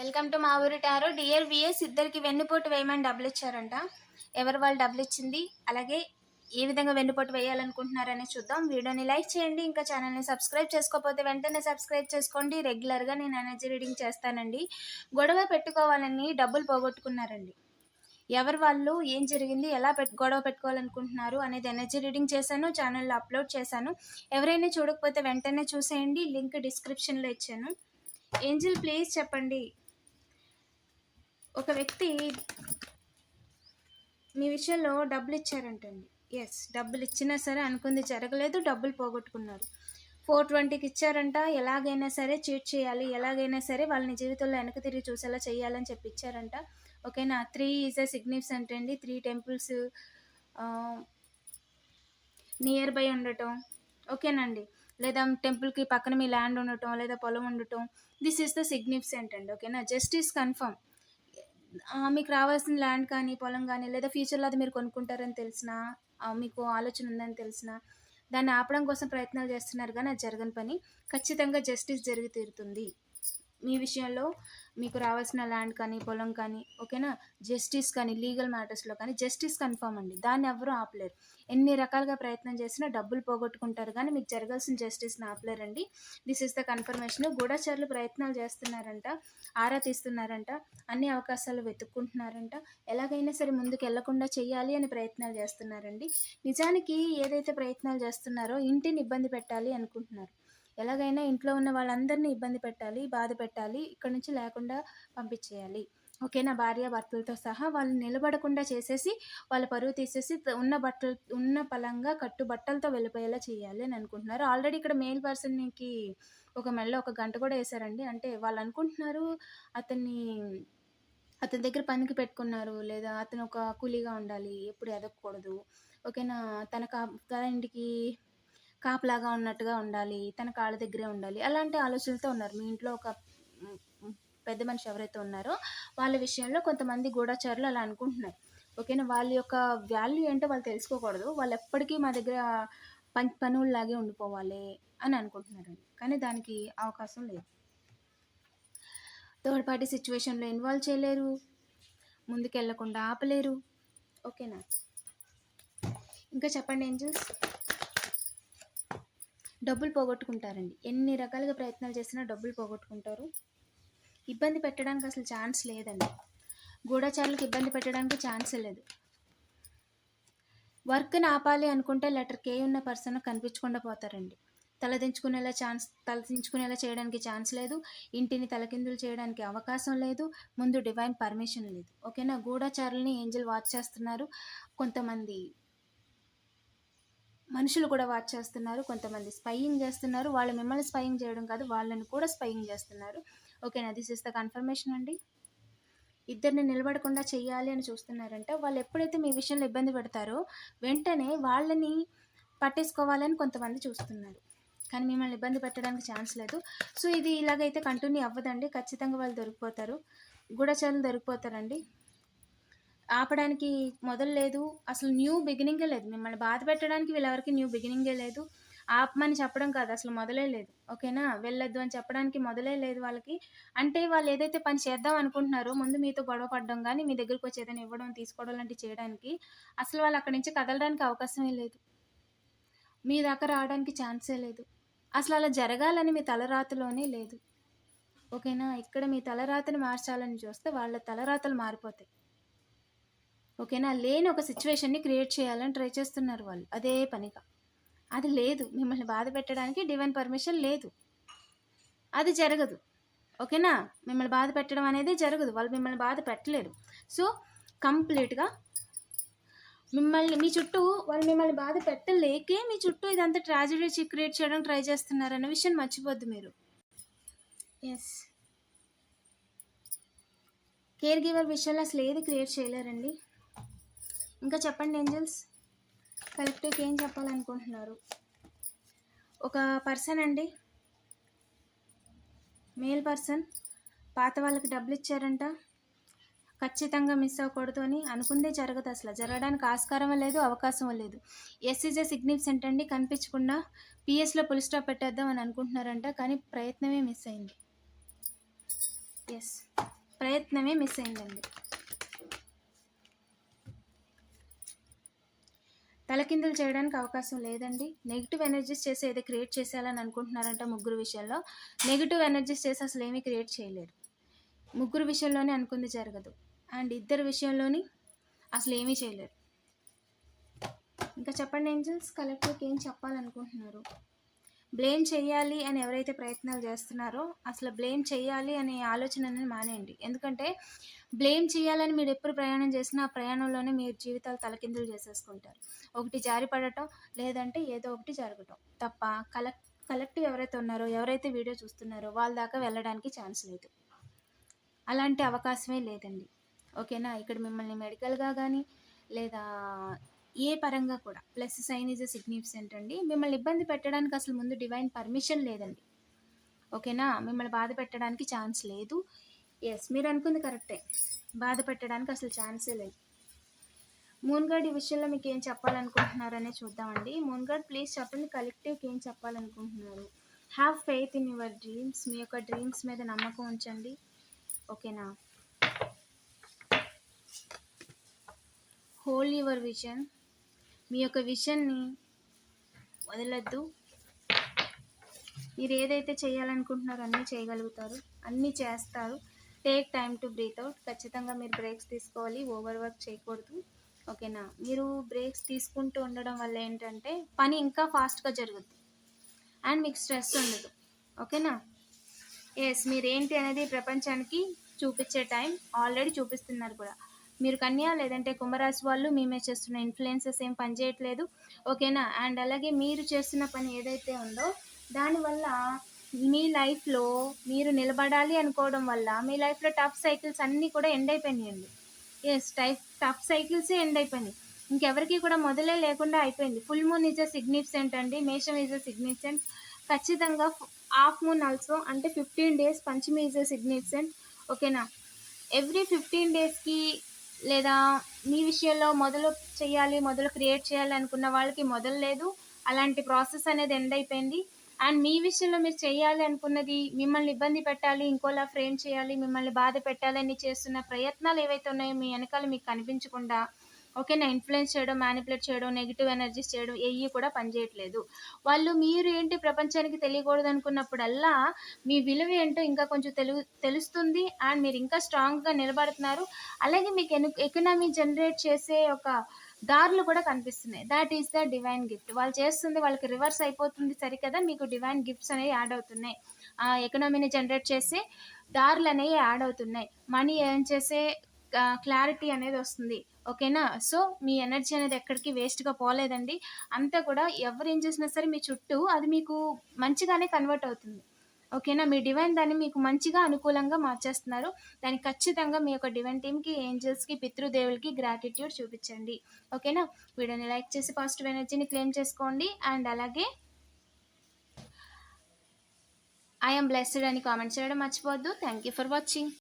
Welcome to మా ఊరి tarot. Dear VS ఇద్దరికి వెన్నుపోటు వేయమని డబ్బులు ఇచ్చారంట. ఎవరు వాళ్ళు డబ్బులు ఇచ్చింది? అలాగే ఏ విధంగా వెన్నుపోటు వేయాలనుకుంటున్నారని చూద్దాం. వీడియోని లైక్ చేయండి ఇంకా ఛానల్ని సబ్స్క్రైబ్ చేసుకోకపోతే వెంటనే సబ్స్క్రైబ్ చేసుకోండి. రెగ్యులర్గా నేను ఎనర్జీ రీడింగ్ చేస్తానండి. గొడవ పెట్టుకోవాలని డబ్బులు పోగొట్టుకున్నారండి. ఎవరు వాళ్ళు ఏం జరిగింది ఎలా పెట్ గొడవ పెట్టుకోవాలనుకుంటున్నారు అనేది ఎనర్జీ రీడింగ్ చేశాను ఛానల్లో అప్లోడ్ చేశాను. ఎవరైనా చూడకపోతే వెంటనే చూసేయండి. లింక్ డిస్క్రిప్షన్లో ఇచ్చాను. ఏంజిల్ ప్లీజ్ చెప్పండి. ఒక వ్యక్తి మీ విషయంలో డబ్బులు ఇచ్చారంటండి. ఎస్ డబ్బులు ఇచ్చినా సరే అనుకుంది జరగలేదు డబ్బులు పోగొట్టుకున్నారు. ఫోర్ ట్వంటీకి ఇచ్చారంట ఎలాగైనా సరే చీట్ చేయాలి ఎలాగైనా సరే వాళ్ళని జీవితంలో వెనక తిరిగి చూసేలా చేయాలని చెప్పి ఇచ్చారంట. ఓకేనా త్రీ ఈజ్ అ సిగ్నిఫికెంట్ అండి. త్రీ టెంపుల్స్ నియర్ బై ఉండటం. ఓకేనండి లేదా టెంపుల్కి పక్కన మీ ల్యాండ్ ఉండటం లేదా పొలం ఉండటం. దిస్ ఈస్ ద సిగ్నిఫికెంట్ అండి. ఓకేనా జస్టిస్ కన్ఫర్మ్ మీకు రావాల్సిన ల్యాండ్ కానీ పొలం కానీ లేదా ఫ్యూచర్లో అది మీరు కొనుక్కుంటారని తెలిసిన మీకు ఆలోచన ఉందని తెలిసిన దాన్ని ఆపడం కోసం ప్రయత్నాలు చేస్తున్నారు కానీ అది జరగని పని. ఖచ్చితంగా జస్టిస్ జరిగి తీరుతుంది. మీ విషయంలో మీకు రావాల్సిన ల్యాండ్ కానీ పొలం కానీ ఓకేనా? జస్టిస్ కానీ లీగల్ మ్యాటర్స్లో కానీ జస్టిస్ కన్ఫర్మ్ అండి. దాన్ని ఎవరు ఆపలేరు. ఎన్ని రకాలుగా ప్రయత్నం చేసినా డబ్బులు పోగొట్టుకుంటారు కానీ మీకు జరగాల్సిన జస్టిస్ని ఆపలేరండి. దిస్ ఇస్ ద కన్ఫర్మేషన్ గూఢచారులు ప్రయత్నాలు చేస్తున్నారంట ఆరా తీస్తున్నారంట అన్ని అవకాశాలు వెతుక్కుంటున్నారంట. ఎలాగైనా సరే ముందుకు వెళ్ళకుండా చేయాలి అని ప్రయత్నాలు చేస్తున్నారండి. నిజానికి ఏదైతే ప్రయత్నాలు చేస్తున్నారో ఇంటిని ఇబ్బంది పెట్టాలి అనుకుంటున్నారు. ఎలాగైనా ఇంట్లో ఉన్న వాళ్ళందరినీ ఇబ్బంది పెట్టాలి బాధ పెట్టాలి ఇక్కడ నుంచి లేకుండా పంపించేయాలి. ఓకేనా? భార్య భర్తలతో సహా వాళ్ళు నిలబడకుండా చేసేసి వాళ్ళ పరువు తీసేసి ఉన్న బట్టలు ఉన్న పలంగా కట్టు బట్టలతో వెళ్ళిపోయేలా చేయాలి అని అనుకుంటున్నారు. ఆల్రెడీ ఇక్కడ మేల్ పర్సన్కి ఒక మెల్ల ఒక గంట కూడా వేశారండి. అంటే వాళ్ళు అనుకుంటున్నారు అతన్ని అతని దగ్గర పనికి పెట్టుకున్నారు లేదా అతను ఒక కూలీగా ఉండాలి ఎప్పుడు ఎదగకూడదు. ఓకేనా? తన కా తన ఇంటికి కాపలాగా ఉన్నట్టుగా ఉండాలి తన కాళ్ళ దగ్గరే ఉండాలి అలాంటి ఆలోచనలతో ఉన్నారు. మీ ఇంట్లో ఒక పెద్ద మనిషి ఎవరైతే ఉన్నారో వాళ్ళ విషయంలో కొంతమంది గూఢచారులు అలా అనుకుంటున్నారు. ఓకేనా? వాళ్ళ యొక్క వాల్యూ ఏంటో వాళ్ళు తెలుసుకోకూడదు. వాళ్ళు ఎప్పటికీ మా దగ్గర పని పనుల్లాగే ఉండిపోవాలి అని అనుకుంటున్నారు. కానీ దానికి అవకాశం లేదు. థర్డ్ పార్టీ సిచ్యువేషన్లో ఇన్వాల్వ్ చేయలేరు. ముందుకెళ్ళకుండా ఆపలేరు. ఓకేనా? ఇంకా చెప్పండి ఏంజల్స్? డబ్బులు పోగొట్టుకుంటారండి. ఎన్ని రకాలుగా ప్రయత్నాలు చేసినా డబ్బులు పోగొట్టుకుంటారు. ఇబ్బంది పెట్టడానికి అసలు ఛాన్స్ లేదండి. గూఢచారులకు ఇబ్బంది పెట్టడానికి ఛాన్సే లేదు. వర్క్ని ఆపాలి అనుకుంటే లెటర్ కే ఉన్న పర్సన్ కనిపించకుండా పోతారండి. తలదించుకునేలా ఛాన్స్ తలదించుకునేలా చేయడానికి ఛాన్స్ లేదు. ఇంటిని తలకిందులు చేయడానికి అవకాశం లేదు. ముందు డివైన్ పర్మిషన్ లేదు. ఓకేనా? గూఢచారుల్ని ఏంజల్ వాచ్ చేస్తున్నారు కొంతమంది మనుషులు కూడా వాచ్ చేస్తున్నారు కొంతమంది స్పైయింగ్ చేస్తున్నారు వాళ్ళు మిమ్మల్ని స్పైయింగ్ చేయడం కాదు వాళ్ళని కూడా స్పైయింగ్ చేస్తున్నారు. ఓకేనా దిస్ ఇస్ ద కన్ఫర్మేషన్ అండి. ఇద్దరిని నిలబడకుండా చేయాలి అని చూస్తున్నారంటే. వాళ్ళు ఎప్పుడైతే మీ విషయంలో ఇబ్బంది పడతారో వెంటనే వాళ్ళని పట్టేసుకోవాలని కొంతమంది చూస్తున్నారు. కానీ మిమ్మల్ని ఇబ్బంది పెట్టడానికి ఛాన్స్ లేదు. సో ఇది ఇలాగైతే కంటిన్యూ అవ్వదండి. ఖచ్చితంగా వాళ్ళు దొరికిపోతారు. గూఢచారులు దొరికిపోతారండి. ఆపడానికి మొదలు లేదు. అసలు న్యూ బిగినింగే లేదు. మిమ్మల్ని బాధ పెట్టడానికి వీళ్ళెవరికి న్యూ బిగినింగే లేదు. ఆపమని చెప్పడం కాదు. అసలు మొదలే లేదు. ఓకేనా? వెళ్ళొద్దు అని చెప్పడానికి మొదలే లేదు వాళ్ళకి. అంటే వాళ్ళు ఏదైతే పని చేద్దాం అనుకుంటున్నారో ముందు మీతో గొడవ పడడం కానీ మీ దగ్గరికి వచ్చి ఏదైనా ఇవ్వడం తీసుకోవడం లాంటివి చేయడానికి అసలు వాళ్ళు అక్కడి నుంచి కదలడానికి అవకాశమే లేదు. మీ దాకా రావడానికి ఛాన్సే లేదు. అసలు అలా జరగాలని మీ తలరాతలోనే లేదు. ఓకేనా? ఇక్కడ మీ తలరాతని మార్చాలని చూస్తే వాళ్ళ తలరాతలు మారిపోతాయి. ఓకేనా? లేని ఒక సిచ్యువేషన్ని క్రియేట్ చేయాలని ట్రై చేస్తున్నారు వాళ్ళు. అదే పనిగా. అది లేదు. మిమ్మల్ని బాధ పెట్టడానికి డివైన్ పర్మిషన్ లేదు. అది జరగదు. ఓకేనా? మిమ్మల్ని బాధ పెట్టడం అనేది జరగదు. వాళ్ళు మిమ్మల్ని బాధ పెట్టలేరు. సో కంప్లీట్గా మిమ్మల్ని మీ చుట్టూ వాళ్ళు మిమ్మల్ని బాధ పెట్టలేకే మీ చుట్టూ ఇదంతా ట్రాజడీ క్రియేట్ చేయడానికి ట్రై చేస్తున్నారు అన్న విషయం మర్చిపోద్దు మీరు. ఎస్ కేర్ గివర్ విషయంలో అసలు ఏది క్రియేట్ చేయలేరండి? ఇంకా చెప్పండి ఏంజల్స్? కలెక్టివ్కి ఏం చెప్పాలనుకుంటున్నారు? ఒక పర్సన్ అండి. Male person. పాత వాళ్ళకి డబ్బులు ఇచ్చారంట. ఖచ్చితంగా మిస్ అవ్వకూడదు అని అనుకుందే జరగదు అసలు. జరగడానికి ఆస్కారం లేదు అవకాశం లేదు. ఎస్సీజే సిగ్నిఫికెంట్ అండి. కనిపించకుండా పిఎస్లో పులి స్టాప్ పెట్టేద్దాం అని అనుకుంటున్నారంట కానీ ప్రయత్నమే మిస్ అయింది. ఎస్ ప్రయత్నమే మిస్ అయిందండి. తలకిందులు చేయడానికి అవకాశం లేదండి. నెగిటివ్ ఎనర్జీస్ చేసి ఏదో క్రియేట్ చేసేయాలని అనుకుంటున్నారంట ముగ్గురు విషయంలో నెగిటివ్ ఎనర్జీస్ చేసి అసలు ఏమీ క్రియేట్ చేయలేరు. ముగ్గురు విషయంలోనే అనుకుంది జరగదు. అండ్ ఇద్దరు విషయంలోని అసలు ఏమీ చేయలేరు. ఇంకా చెప్పండి ఏంజల్స్? కలెక్టర్కి ఏం చెప్పాలనుకుంటున్నారు? బ్లేమ్ చేయాలి అని ఎవరైతే ప్రయత్నాలు చేస్తున్నారో అసలు బ్లేమ్ చేయాలి అనే ఆలోచనని మానేయండి. ఎందుకంటే బ్లేమ్ చేయాలని మీరు ఎప్పుడు ప్రయాణం చేసినా ఆ ప్రయాణంలోనే మీరు జీవితాలు తలకిందులు చేసేసుకుంటారు. ఒకటి జారి పడటం లేదంటే ఏదో ఒకటి జరగటం తప్ప కలెక్ట్ కలెక్టివ్ ఎవరైతే ఉన్నారో ఎవరైతే వీడియో చూస్తున్నారో వాళ్ళ దాకా వెళ్ళడానికి ఛాన్స్ లేదు. అలాంటి అవకాశమే లేదండి. ఓకేనా? ఇక్కడ మిమ్మల్ని మెడికల్గా కానీ లేదా ఏ పరంగా కూడా. ప్లస్ సైన్ ఈజ్ సిగ్నిఫికెంట్ అండి. మిమ్మల్ని ఇబ్బంది పెట్టడానికి అసలు ముందు డివైన్ పర్మిషన్ లేదండి. ఓకేనా? మిమ్మల్ని బాధ పెట్టడానికి ఛాన్స్ లేదు. ఎస్ మీరు అనుకుంది కరెక్టే. బాధ పెట్టడానికి అసలు ఛాన్సే లేదు. మూన్ గార్డ్ ఈ విషయంలో మీకు ఏం చెప్పాలనుకుంటున్నారనే చూద్దామండి. మూన్ గార్డ్ ప్లీజ్ చెప్పండి. కలెక్టివ్కి ఏం చెప్పాలనుకుంటున్నారు? Have faith in your dreams మీ యొక్క డ్రీమ్స్ మీద నమ్మకం ఉంచండి. ఓకేనా? హోల్ యువర్ విజన్ మీ యొక్క విషయాన్ని వదలద్దు. మీరు ఏదైతే చేయాలనుకుంటున్నారో అన్నీ చేయగలుగుతారు. అన్నీ చేస్తారు. Take time to breathe out. ఖచ్చితంగా మీరు బ్రేక్స్ తీసుకోవాలి. ఓవర్ వర్క్ చేయకూడదు. ఓకేనా? మీరు బ్రేక్స్ తీసుకుంటూ ఉండడం వల్ల ఏంటంటే పని ఇంకా ఫాస్ట్గా జరుగుద్ది. అండ్ మీకు స్ట్రెస్ ఉండదు. ఓకేనా? ఎస్ మీరేంటి అనేది ప్రపంచానికి చూపించే టైం ఆల్రెడీ చూపిస్తున్నారు కూడా. మీరు కన్యా లేదంటే కుంభరాశి వాళ్ళు మీ మీద చేస్తున్న ఇన్ఫ్లుయెన్సెస్ ఏం పనిచేయట్లేదు ఓకేనా? అండ్ అలాగే మీరు చేస్తున్న పని ఏదైతే ఉందో దానివల్ల మీ లైఫ్లో మీరు నిలబడాలి అనుకోవడం వల్ల మీ లైఫ్లో టఫ్ సైకిల్స్ అన్నీ కూడా ఎండ్ అయిపోయినాయండి ఎస్ టైప్ టఫ్ సైకిల్సే ఎండ్ అయిపోయినాయి. ఇంకెవరికి కూడా మొదలే లేకుండా అయిపోయింది. Full moon is a significant అండి. మేషం ఈజ్ అ సిగ్నిఫికెంట్ ఖచ్చితంగా హాఫ్ మూన్ ఆల్సో అంటే ఫిఫ్టీన్ డేస్ పంచమి ఈజ్ అ సిగ్నిఫికెంట్ ఓకేనా? ఎవ్రీ ఫిఫ్టీన్ డేస్కి లేదా మీ విషయంలో మొదలు చేయాలి మొదలు క్రియేట్ చేయాలి అనుకున్న వాళ్ళకి మొదలు లేదు. అలాంటి ప్రాసెస్ అనేది ఎండ్ అయిపోయింది. అండ్ మీ విషయంలో మీరు చేయాలి అనుకున్నది మిమ్మల్ని ఇబ్బంది పెట్టాలి ఇంకోలా ఫ్రేమ్ చేయాలి మిమ్మల్ని బాధ పెట్టాలని చేస్తున్న ప్రయత్నాలు ఏవైతే ఉన్నాయో మీ వెనకాల మీకు కనిపించకుండా ఓకేనా ఇన్ఫ్లుయెన్స్ చేయడం మ్యానిపులేట్ చేయడం నెగిటివ్ ఎనర్జీస్ చేయడం ఏవి కూడా పనిచేయట్లేదు వాళ్ళు మీరు ఏంటి ప్రపంచానికి తెలియకూడదు అనుకున్నప్పుడల్లా మీ విలువ ఏంటో ఇంకా కొంచెం తెలు తెలుస్తుంది అండ్ మీరు ఇంకా స్ట్రాంగ్గా నిలబడుతున్నారు. అలాగే మీకు ఎను ఎకనామీ జనరేట్ చేసే ఒక దారులు కూడా కనిపిస్తున్నాయి. That is the divine gift వాళ్ళు చేస్తుంది వాళ్ళకి రివర్స్ అయిపోతుంది సరికదా మీకు డివైన్ గిఫ్ట్స్ అనేవి యాడ్ అవుతున్నాయి. ఆ ఎకనామీని జనరేట్ చేసే దారులు అనేవి యాడ్ అవుతున్నాయి. మనీ ఎర్న్ చేసే క్లారిటీ అనేది వస్తుంది. ఓకేనా సో మీ ఎనర్జీ అనేది ఎక్కడికి వేస్ట్గా పోలేదండి. అంతా కూడా ఎవరు ఏం చేసినా సరే మీ చుట్టూ అది మీకు మంచిగానే కన్వర్ట్ అవుతుంది. ఓకేనా మీ డివైన్ దాన్ని మీకు మంచిగా అనుకూలంగా మార్చేస్తున్నారు. దానికి ఖచ్చితంగా మీ యొక్క డివైన్ టీమ్కి ఏంజల్స్కి పితృదేవులకి గ్రాటిట్యూడ్ చూపించండి. ఓకేనా వీడియోని లైక్ చేసి పాజిటివ్ ఎనర్జీని క్లెయిమ్ చేసుకోండి. అండ్ అలాగే ఐఎమ్ బ్లెస్డ్ అని కామెంట్ చేయడం మర్చిపోవద్దు. Thank you for watching